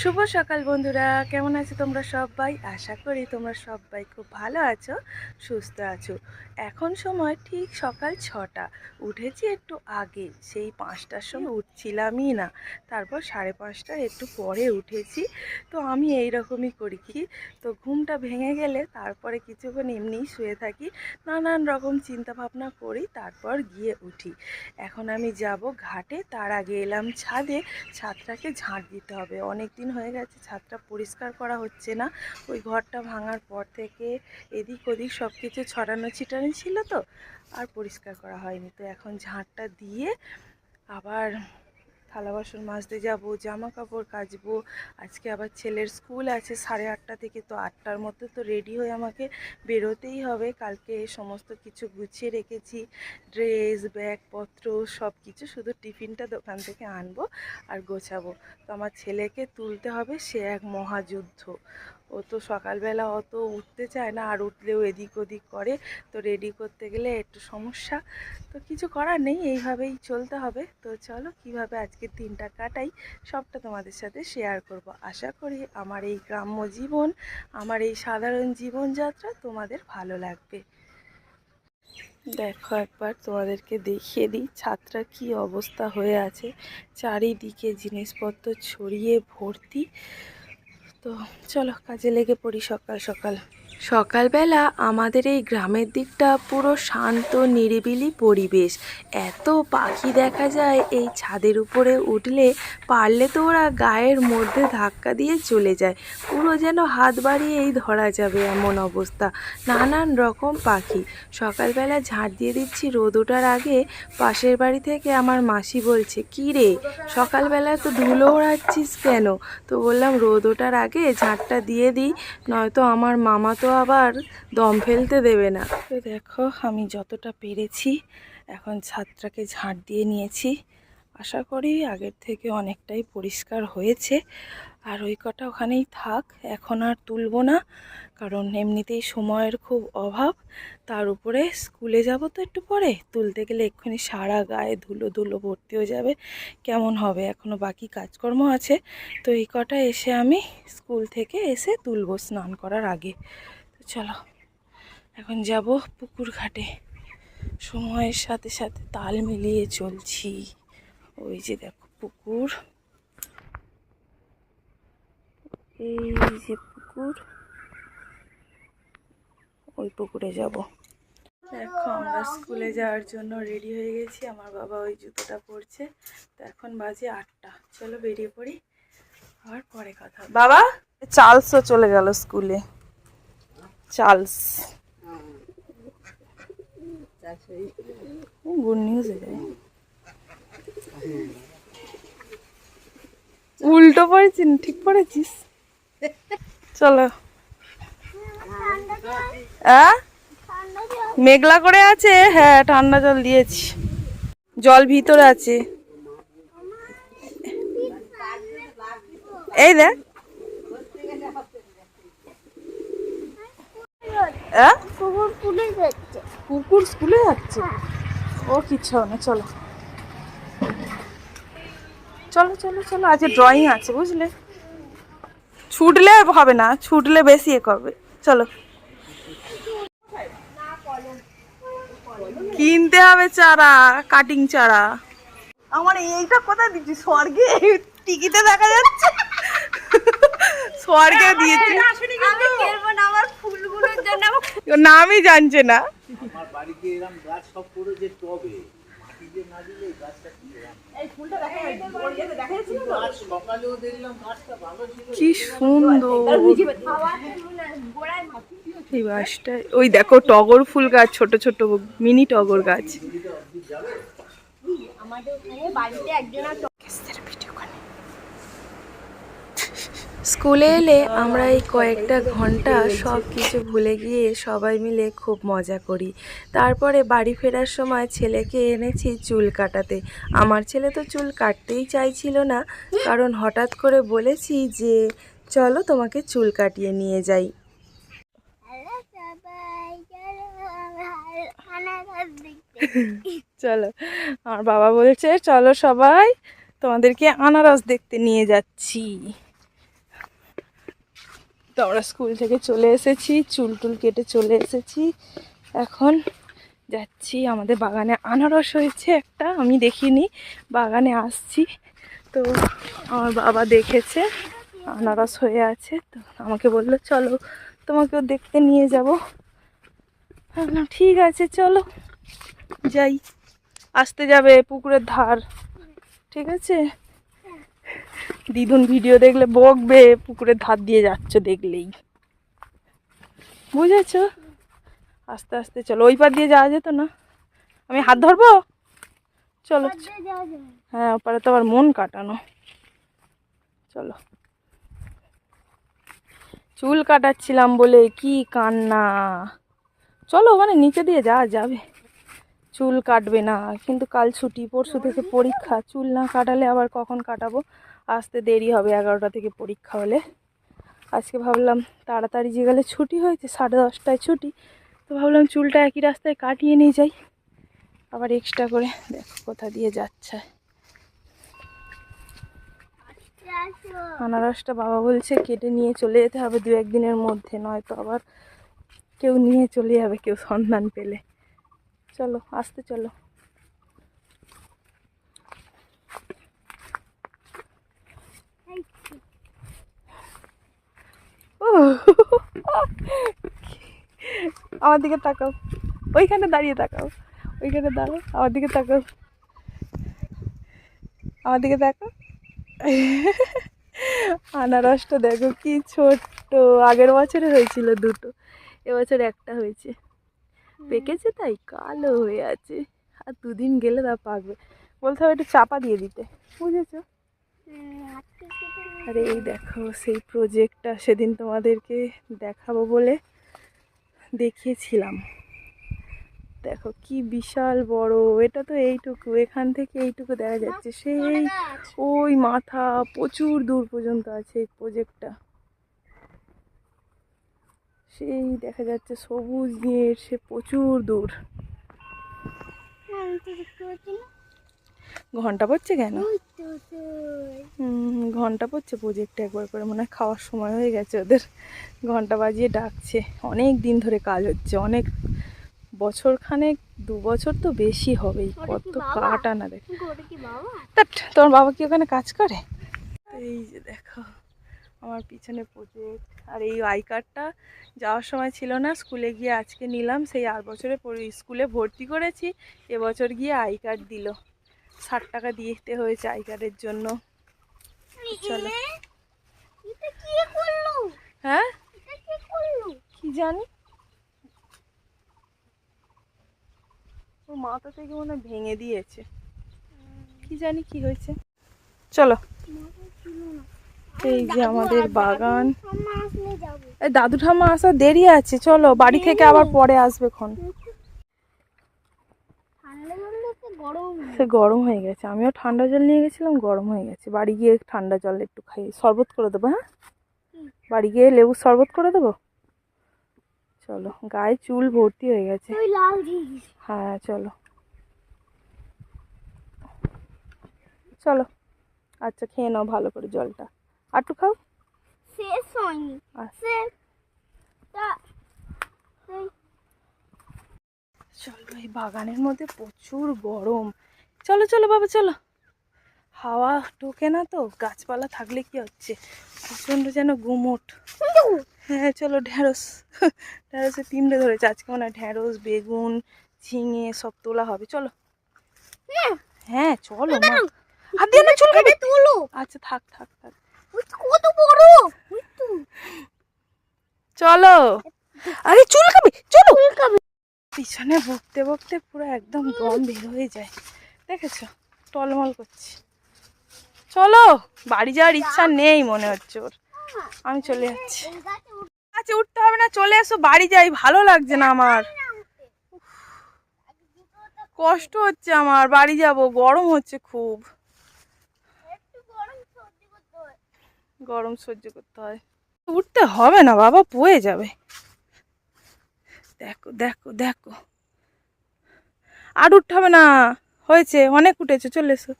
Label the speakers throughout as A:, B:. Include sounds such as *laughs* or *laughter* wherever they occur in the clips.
A: শুভ সকাল বন্ধুরা, কেমন আছো তোমরা সবাই? আশা করি তোমরা সবাই খুব ভালো আছো, সুস্থ আছো। এখন সময় ঠিক সকাল ছটা, উঠেছি একটু আগে, সেই পাঁচটার সময় উঠছিলামই না। তারপর সাড়ে পাঁচটা, একটু পরে উঠেছি, তো আমি এই রকমই করি। কি? তো ঘুমটা ভেঙে গেলে তারপরে কিছুক্ষণ এমনিই শুয়ে থাকি, নানান রকম চিন্তা ভাবনা করি, তারপর গিয়ে উঠি। এখন আমি যাব ঘাটে, তার আগে এলাম ছাদে, ছাদটাকে ঝাঁট দিতে হবে। অনেক দিন হয়ে গেছে, ছাদটা পরিষ্কার করা হচ্ছে না। ওই ঘরটা ভাঙার পর থেকে এদিক ওদিক সব কিছু ছড়ানো ছিটানো ছিল তো, আর পরিষ্কার করা হয়নি। তো এখন ঝাঁটটা দিয়ে আবার থালা বাসন মাজতে যাব জামা কাপড় কাচবো। আজকে আবার ছেলের স্কুল আছে সাড়ে আটটা থেকে তো আটটার মধ্যে তো রেডি হয়ে আমাকে বেরোতেই হবে। কালকে সমস্ত কিছু গুছিয়ে রেখেছি। ড্রেস, ব্যাগপত্র সব কিছু শুধু টিফিনটা দোকান থেকে আনব আর গোছাবো। তো আমার ছেলেকে তুলতে হবে, সে এক মহাযুদ্ধ। ও তো সকালবেলা অত উঠতে চায় না, আর উঠলেও এদিক ওদিক করে। তো রেডি করতে গেলে একটু সমস্যা। তো কিছু করার নেই, এইভাবেই চলতে হবে। তো চলো, কীভাবে আজকের দিনটা কাটাই, সবটা তোমাদের সাথে শেয়ার করব। আশা করি আমার এই গ্রাম্য জীবন, আমার এই সাধারণ জীবনযাত্রা তোমাদের ভালো লাগবে। দেখো একবার, তোমাদেরকে দেখিয়ে দিই ছাদটা কি অবস্থা হয়ে আছে। চারিদিকে জিনিসপত্র ছড়িয়ে ভর্তি। তো চলো কাজে লেগে পড়ি সকাল সকাল। সকালবেলা আমাদের এই গ্রামের দিকটা পুরো শান্ত, নিরিবিলি পরিবেশ। এত পাখি দেখা যায় এই ছাদের উপরে উঠলে পারলে তো ওরা গায়ের মধ্যে ধাক্কা দিয়ে চলে যায়। পুরো যেন হাত বাড়িয়েই ধরা যাবে এমন অবস্থা। নানান রকম পাখি। সকালবেলা ঝাঁট দিয়ে দিচ্ছি রোদ ওঠার আগে পাশের বাড়ি থেকে আমার মাসি বলছে, কী রে, সকালবেলা তো ধুলো ওড়াচ্ছিস কেন? তো বললাম, রোদ ওঠার আগে ঝাঁটটা দিয়ে দিই, নয়তো আমার মামা তো আবার দম ফেলতে দেবে না। তো দেখো, আমি যতটা পেরেছি এখন ছাদটাকে ঝাঁট দিয়ে নিয়েছি। আশা করি আগের থেকে অনেকটাই পরিষ্কার হয়েছে। আর ওই কটা ওখানেই থাক, এখন আর তুলবো না, কারণ এমনিতেই সময়ের খুব অভাব। তার উপরে স্কুলে যাব তো একটু পরে, তুলতে গেলে এক্ষুনি সারা গায়ে ধুলো ধুলো ভর্তি হয়ে যাবে। কেমন হবে? এখনও বাকি কাজকর্ম আছে। তো এই কটা এসে আমি স্কুল থেকে এসে তুলবো স্নান করার আগে। চলো, এখন যাব পুকুর ঘাটে। সময়ের সাথে সাথে তাল মিলিয়ে চলছি। ওই যে দেখো পুকুর। এই যে পুকুর। ওই পুকুরে যাব। দেখো, আমরা স্কুলে যাওয়ার জন্য রেডি হয়ে গেছি। আমার বাবা ওই জুতোটা পরছে। তো এখন বাজে আটটা। চলো বেরিয়ে পড়ি। আর পরে কথা বাবা, চার্লসও চলে গেল স্কুলে। চার্লস। গুড নিউজ উল্টো পড়েছিস ঠিক পড়েছিস। চলো। মেঘলা করে আছে? হ্যাঁ ঠান্ডা জল দিয়েছি। জল ভিতরে আছে। এই দেখ। আহ?
B: কুকুর পুলিশ যাচ্ছে
A: কুকুর স্কুলে যাচ্ছে ও কিচ্ছু হবে না চলো। চলো চলো চলো আজকে ড্রয়িং আছে বুঝলে? ছুটলে হবে না ছুটলে বেশি এ করবে। চলো। কিনতে হবে চারা কাটিং চারা। আমার এইটা কোথায় দিচ্ছি? স্বর্গে? টিকিতে দেখা যাচ্ছে। স্বর্গে দিয়েছি।
B: আমি আমার
A: ওর নামই জানছে না।
C: আমার বাড়িতে এরকম গাছ সব করেছে টবে না দিলে এই গাছটা কি এরকম? আজ সকালেও দেখলাম গাছটা ভালো ছিল।
A: কি সুন্দর। এই গাছটা ওই দেখো টগর ফুল গাছ ছোট ছোট মিনি টগর গাছ।
B: আমাদের বাড়িতে একজন আর
A: স্কুলে এলে আমরা এই কয়েকটা ঘণ্টা সব কিছু ভুলে গিয়ে সবাই মিলে খুব মজা করি। তারপরে বাড়ি ফেরার সময় ছেলেকে এনেছি চুল কাটাতে। আমার ছেলে তো চুল কাটতেই চাইছিল না, কারণ হঠাৎ করে বলেছি যে, চলো তোমাকে চুল কাটিয়ে নিয়ে যাই। *laughs*
B: চলো,
A: আমার বাবা বলছে, চলো সবাই, তোমাদেরকে আনারস দেখতে নিয়ে যাচ্ছি। তো আমরা স্কুল থেকে চলে এসেছি, চুল টুল কেটে চলে এসেছি। এখন যাচ্ছি, আমাদের বাগানে আনারস হয়েছে একটা, আমি দেখিনি, বাগানে আসছি। তো আমার বাবা দেখেছে, আনারস হয়ে আছে, তো আমাকে বলল, চলো, তোমাকেও দেখতে নিয়ে যাব। ভাবলাম ঠিক আছে, চলো, যাই। আসতে যাবে পুকুরের ধার, ঠিক আছে? দিদুন ভিডিও দেখলে বকবে পুকুরের ধার দিয়ে যাচ্ছ দেখলেই। বুঝেছ? আস্তে আস্তে চলো ওই পার দিয়ে যাওয়া যেত না। আমি হাত ধরবো? চলো। হ্যাঁ ওপারে তো আবার মন কাটানো। চলো। চুল কাটাচ্ছিলাম বলে কি কান্না। চলো মানে নিচে দিয়ে যাওয়া যাবে। চুল কাটবে না কিন্তু কাল ছুটি পরশু থেকে পরীক্ষা। চুল না কাটালে আবার কখন কাটাবো? আসতে দেরি হবে এগারোটা থেকে পরীক্ষা হলে। আজকে ভাবলাম তাড়াতাড়ি যে গেলে ছুটি হয়েছে, সাড়ে দশটায় ছুটি, তো ভাবলাম চুলটা একই রাস্তায় কাটিয়ে নিয়ে যাই। আবার এক্সট্রা করে দেখো কোথা দিয়ে যাচ্ছে। আনারসটা বাবা বলছে কেটে নিয়ে চলে যেতে হবে দু একদিনের মধ্যে, নয়তো আবার কেউ নিয়ে চলে যাবে, কেউ সন্ধান পেলে। চলো, আসতে চলো। *laughs* আমার দিকে তাকাও। ওইখানে দাঁড়িয়ে তাকাও। ওইখানে দাঁড়াও। আমার দিকে তাকাও। আমার দিকে তাকাও। আনারসটা দেখো কি ছোট্ট। আগের বছরে হয়েছিল দুটো, এবছর একটা হয়েছে। পেকেছে তাই কালো হয়ে আছে। আর দুদিন গেলে তা পাকবে। বলতে হবে একটু চাপা দিয়ে দিতে। বুঝেছ? আরে এই দেখো সেই প্রজেক্টটা সেদিন তোমাদেরকে দেখাবো বলে দেখিয়েছিলাম। দেখো কি বিশাল বড় এটা তো এইটুকু এখান থেকে এইটুকু দেখা যাচ্ছে। সেই ওই মাথা প্রচুর দূর পর্যন্ত আছে এই প্রজেক্টটা সেই দেখা যাচ্ছে সবুজ গেট সে প্রচুর দূর। ঘণ্টা পড়ছে কেন? ঘণ্টা পড়ছে প্রজেক্টে একবার করে মনে হয় খাওয়ার সময় হয়ে গেছে ওদের। ঘণ্টা বাজিয়ে ডাকছে। অনেক দিন ধরে কাজ হচ্ছে অনেক বছর খানেক দু বছর তো বেশি হবেই কত কাটা না দেখ তোমার বাবা? কি ওখানে কাজ করে? এই যে দেখো আমার পিছনে প্রজেক্ট আর এই আই কার্ডটা যাওয়ার সময় ছিল না স্কুলে গিয়ে আজকে নিলাম সেই আর বছরে স্কুলে ভর্তি করেছি এবছর গিয়ে আই কার্ড দিল। ষাট টাকা দিতে হয়েছে আই কার্ডের জন্য। চলো। হ্যাঁ? কি জানি? ও মাথা থেকে মনে ভেঙে দিয়েছে। কি জানি কি হয়েছে? চলো। এই যে আমাদের বাগান। দাদু ঠাম্মা আসার দেরি আছে চলো। বাড়ি থেকে আবার পরে আসবে খন সে গরম হয়ে গেছে। আমিও ঠান্ডা জল নিয়ে গেছিলাম গরম হয়ে গেছে। বাড়ি গিয়ে ঠান্ডা জল একটু খাই। শরবত করে দেবো হ্যাঁ? বাড়ি গিয়ে লেবুর শরবত করে দেবো? চলো গায়ে চুল ভর্তি হয়ে গেছে। হ্যাঁ চলো। চলো আচ্ছা খেয়ে নাও ভালো করে জলটা। আটু খাও।
B: শেষ হয়নি। শেষ তা এই
A: চলো, এই বাগানের মধ্যে প্রচুর গরম। চলো চলো, বাবা, চলো। হাওয়া ঢোকে না তো, গাছপালা থাকলে কি হচ্ছে? প্রচণ্ড যেন গুমোট। হ্যাঁ চলো ঢ্যাঁড়স ঢ্যাঁড়সে তিনটে ধরেছে। আজকে মনে হয় ঢ্যাঁড়স বেগুন, ঝিঙে সব তোলা হবে। চলো। হ্যাঁ চলো
B: তোলো
A: আচ্ছা থাক থাক থাক।
B: কত বড়
A: চলো। আরে, চুল খাবে চলো। পিছনে বকতে বকতে পুরো একদম দম বের হয়ে যায়। দেখেছ? টলমল করছে। চলো, বাড়ি যাওয়ার ইচ্ছা নেই মনে হচ্ছে ওর। আমি চলে যাচ্ছি। আচ্ছা উঠতে হবে না, চলে এসো, বাড়ি যাই, ভালো লাগছে না আমার। কষ্ট হচ্ছে আমার, বাড়ি যাব, গরম হচ্ছে খুব।
B: গরম সহ্য করতে হয়।
A: উঠতে হবে না, বাবা বয়ে যাবে। দেখো দেখো দেখো। আর উঠতে হবে না। হয়েছে অনেক উঠেছে চলে এসো।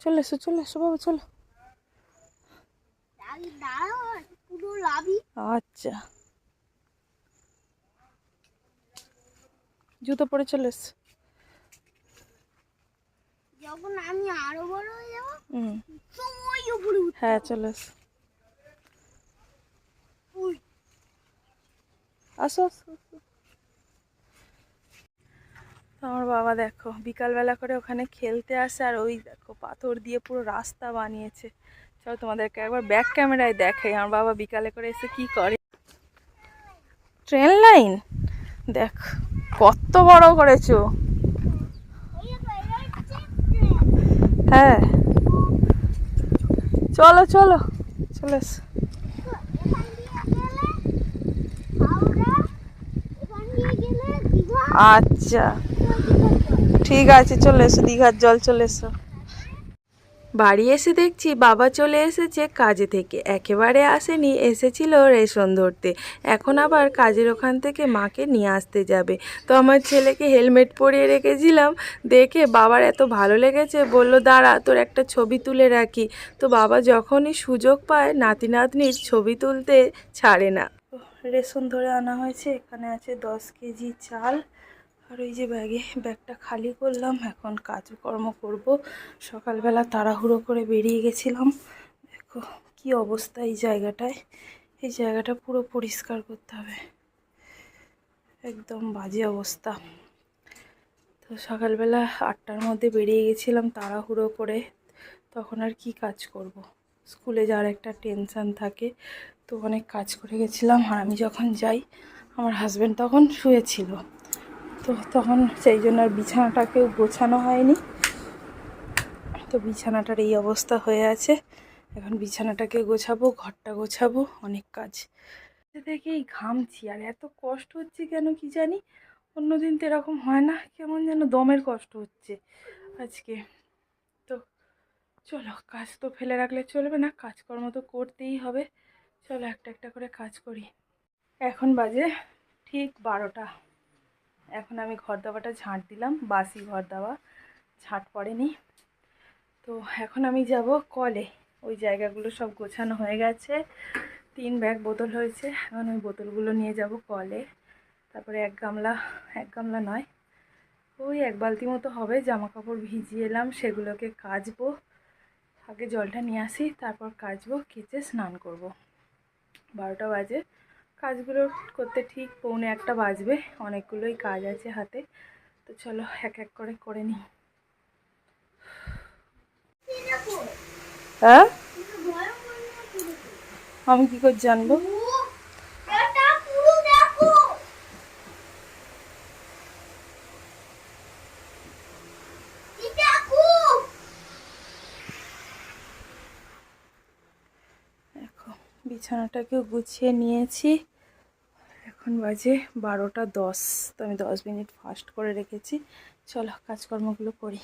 A: চলে এসো চলে এসো বাবা চলো। আচ্ছা। জুতো পরে চলে এস।
B: যখন আমি আরও বড় হয়ে যাব
A: হ্যাঁ চলে এস। আসো। আমার বাবা দেখো, বিকালবেলা করে ওখানে খেলতে আসে আর ওই দেখো পাথর দিয়ে পুরো রাস্তা বানিয়েছে। চলো তোমাদেরকে একবার ব্যাক ক্যামেরায় দেখাই, আমার বাবা বিকালে করে এসে কি করে। Train line? দেখ, কত বড় করেছ। হ্যাঁ। চলো চলো, চলে এসো
B: এখান দিয়ে গেলে হাওড়া এখান দিয়ে গেলে দীঘা
A: আচ্ছা। ঠিক আছে, চলে এসো, দীঘার জল চলে এসো। বাড়ি এসে দেখছি বাবা চলে এসেছে কাজে থেকে। একেবারে আসেনি, এসেছিল রেশন ধরতে। এখন আবার কাজের ওখান থেকে মাকে নিয়ে আসতে যাবে। তো আমার ছেলেকে হেলমেট পরিয়ে রেখেছিলাম, দেখে বাবার এত ভালো লেগেছে, বলল, দাঁড়া, তোর একটা ছবি তুলে রাখি। তো বাবা যখনই সুযোগ পায় নাতি নাতনির ছবি তুলতে ছাড়ে না। রেশন ধরে আনা হয়েছে, এখানে আছে দশ কেজি চাল আর ওই যে ব্যাগে, ব্যাগটা খালি করলাম, এখন কাজকর্ম করব। সকালবেলা তাড়াহুড়ো করে বেরিয়ে গেছিলাম। দেখো কি অবস্থা এই জায়গাটায়। এই জায়গাটা পুরো পরিষ্কার করতে হবে। একদম বাজে অবস্থা। তো সকালবেলা আটটার মধ্যে বেরিয়ে গেছিলাম তাড়াহুড়ো করে। তখন আর কি কাজ করব। স্কুলে যাওয়ার একটা টেনশান থাকে। তো অনেক কাজ করে গেছিলাম আর আমি যখন যাই, আমার হাজব্যান্ড তখন শুয়েছিল। তো তখন সেই জন্য আর বিছানাটাকেও গোছানো হয়নি। তো বিছানাটার এই অবস্থা হয়ে আছে। এখন বিছানাটাকে গোছাবো, ঘরটা গোছাবো, অনেক কাজ। দেখেই ঘামছি, আর এত কষ্ট হচ্ছে কেন কি জানি? অন্যদিন তো এরকম হয় না, কেমন যেন দমের কষ্ট হচ্ছে আজকে। তো চলো, কাজ তো ফেলে রাখলে চলবে না, কাজকর্ম তো করতেই হবে। চলো একটা একটা করে কাজ করি। এখন বাজে ঠিক বারোটা। এখন আমি ঘর দাবাটা ঝাঁট দিলাম, বাসি ঘর দাবা ঝাঁট পড়েনি। তো এখন আমি যাব কলে। ওই জায়গাগুলো সব গোছানো হয়ে গেছে। তিন ব্যাগ বোতল হয়েছে। এখন ওই বোতলগুলো নিয়ে যাব কলে। তারপরে এক গামলা এক গামলা নয়, ওই এক বালতি মতো হবে। জামা কাপড় ভিজিয়ে এলাম, সেগুলোকে কাচবো। আগে জলটা নিয়ে আসি, তারপর কাচবো, কেচে স্নান করব। বারোটা বাজে। কাজগুলো করতে ঠিক পৌনে একটা বাজবে। অনেকগুলোই কাজ আছে হাতে। তো চলো এক এক করে করে নিই। হ্যাঁ। আমি কি করে জানব
B: ও, এটা পুরো দেখো এই দেখো
A: দেখো বিছানাটাকেও গুছিয়ে নিয়েছি। এখন বাজে বারোটা দশ। তো আমি দশ মিনিট ফাস্ট করে রেখেছি। চলো কাজকর্মগুলো করি।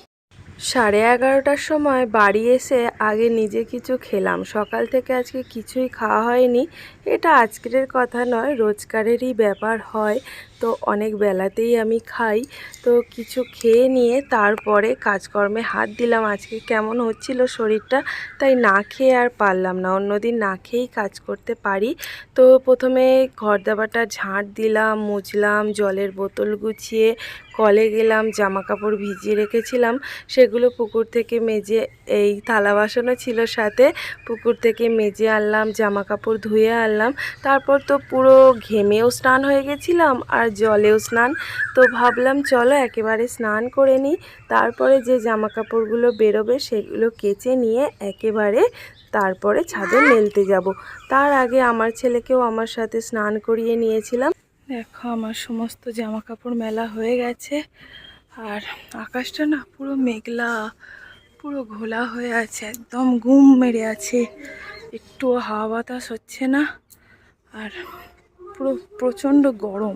A: সাড়ে এগারোটার সময় বাড়ি এসে আগে নিজে কিছু খেলাম। সকাল থেকে আজকে কিছুই খাওয়া হয়নি। এটা আজকের কথা নয় রোজকারেরই ব্যাপার হয়। তো অনেক বেলাতেই আমি খাই। তো কিছু খেয়ে নিয়ে তারপরে কাজকর্মে হাত দিলাম। আজকে কেমন হচ্ছিল শরীরটা, তাই না খেয়ে আর পারলাম না। অন্যদিন না খেয়েই কাজ করতে পারি। তো প্রথমে ঘর দাবাটা ঝাঁট দিলাম, মুছলাম, জলের বোতল গুছিয়ে কলে গেলাম জামা কাপড় ভিজিয়ে রেখেছিলাম। সেগুলো পুকুর থেকে মেজে, এই থালা বাসনও ছিল সাথে, পুকুর থেকে মেজে আনলাম জামা কাপড় ধুয়ে আনলাম। তারপর তো পুরো ঘেমেও স্নান হয়ে গেছিলাম আর জলেও স্নান। তো ভাবলাম, চলো একেবারে স্নান করে নিই। তারপরে যে জামা কাপড়গুলো বেরোবে, সেগুলো কেচে নিয়ে একেবারে তারপরে ছাদে মেলতে যাব। তার আগে আমার ছেলেকেও আমার সাথে স্নান করিয়ে নিয়েছিলাম। দেখো, আমার সমস্ত জামা কাপড় মেলা হয়ে গেছে। আর আকাশটা না পুরো মেঘলা, পুরো ঘোলা হয়ে আছে, একদম গুম মেরে আছে। একটু হাওয়া বাতাস হচ্ছে না। আর পুরো প্রচণ্ড গরম,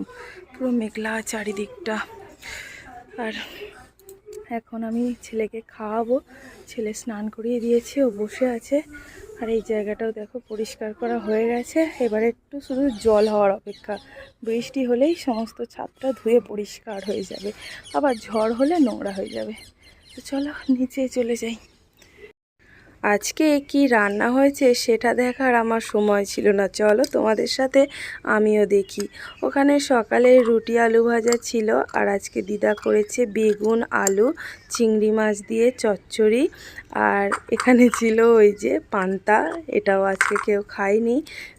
A: পুরো মেঘলা চারিদিকটা। আর এখন আমি ছেলেকে খাওয়াবো, ছেলে স্নান করিয়ে দিয়েছে, ও বসে আছে। আর এই জায়গাটাও দেখো পরিষ্কার করা হয়ে গেছে। এবারে একটু শুধু জল হওয়ার অপেক্ষা। বৃষ্টি হলেই সমস্ত ছাদটা ধুয়ে পরিষ্কার হয়ে যাবে। আবার ঝড় হলে নোংরা হয়ে যাবে। তো চলো, নিচে চলে যাই। আজকে কি রান্না হয়েছে সেটা দেখার আমার সময় ছিল না। চলো তোমাদের সাথে আমিও দেখি। ওখানে সকালে রুটি আলু ভাজা ছিল আর আজকে দিদা করেছে বেগুন আলু, চিংড়ি মাছ দিয়ে চচ্চড়ি আর এখানে ছিল ওই যে পান্তা, এটাও আজকে কেউ খায়নি।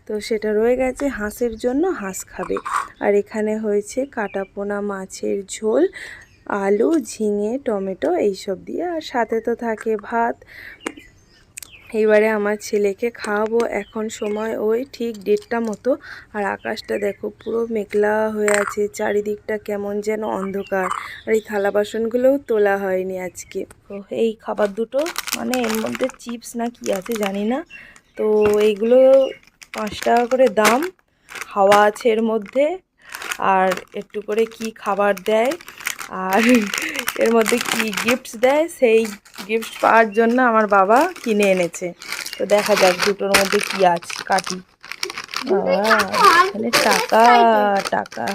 A: তো সেটা রয়ে গেছে হাঁসের জন্য, হাঁস খাবে। আর এখানে হয়েছে কাটাপোনা মাছের ঝোল, আলু, ঝিঙে, টমেটো এইসব দিয়ে। আর সাথে তো থাকে ভাত এইবারে আমার ছেলেকে খাওয়াবো এখন সময় ওই ঠিক দেড়টা মতো। আর আকাশটা দেখো পুরো মেঘলা হয়ে আছে, চারিদিকটা কেমন যেন অন্ধকার। আর এই থালা বাসনগুলোও তোলা হয়নি আজকে। তো এই খাবার দুটো মানে এর মধ্যে চিপস না কি আছে জানি না। তো এইগুলো পাঁচ টাকা করে দাম, হাওয়া আছে এর মধ্যে। আর একটু করে কি খাবার দেয়। আর এর মধ্যে কি গিফটস দেয়, সেই গিফট পাওয়ার জন্য আমার বাবা কিনে এনেছে। তো দেখা যাক দুটোর মধ্যে কি আছে, কাটি। এখানে টাকা টাকা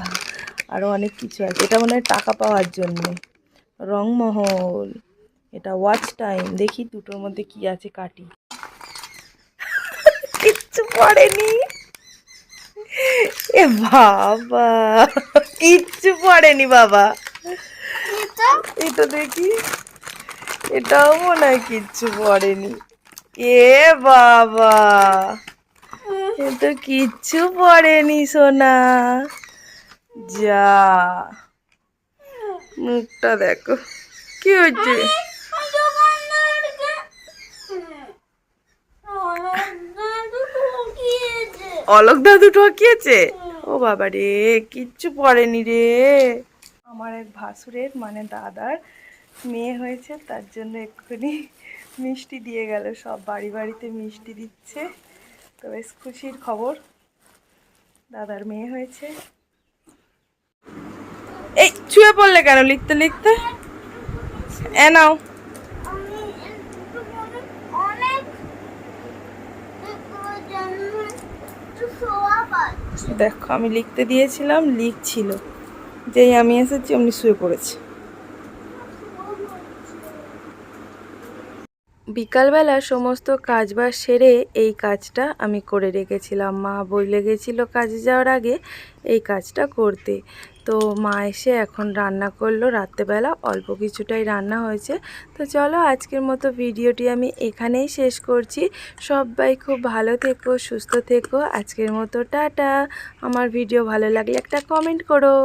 A: আরও অনেক কিছু আছে। এটা মনে হয় টাকা পাওয়ার জন্যে। রংমহল, এটা ওয়াচ টাইম দেখি দুটোর মধ্যে কি আছে, কাটি। *laughs* কিচ্ছু পড়েনি। এ বাবা, কিচ্ছু পড়েনি বাবা।
B: এটা?
A: এটা দেখি। এটাও মনে হয় কিচ্ছু পড়েনি। এ বাবা! এ তো কিচ্ছু পড়েনি সোনা। যা। মুখটা দেখো। কি হচ্ছে? অলোক দাদু ঠকিয়েছে? ও বাবা রে কিচ্ছু পড়েনি রে। আমার এক ভাসুরের মানে দাদার মেয়ে হয়েছে, তার জন্য এক্ষুনি মিষ্টি দিয়ে গেল। সব বাড়ি বাড়িতে মিষ্টি দিচ্ছে। তো বেশ খুশির খবর, দাদার মেয়ে হয়েছে। এই, ছুঁয়ে পড়লে কেন লিখতে লিখতে? এ নাও।
B: আমি একটু অনেক একটু জন্য একটু শোয়া পাচ্ছি
A: দেখো, আমি লিখতে দিয়েছিলাম, লিখছিল। যেই আমি এসেছি, অমনি শুয়ে পড়েছে। বিকালবেলা সমস্ত কাজবাজ সেরে এই কাজটা আমি করে রেখেছিলাম। মা বলে গেছিল কাজে যাওয়ার আগে এই কাজটা করতে। তো মা এসে এখন রান্না করল। রাত্রেবেলা অল্প কিছুটাই রান্না হয়েছে। তো চলো আজকের মতো ভিডিওটি আমি এখানেই শেষ করছি। সবাই খুব ভালো থেকো, সুস্থ থেকো। আজকের মতো টাটা। আমার ভিডিও ভালো লাগলে একটা কমেন্ট করো।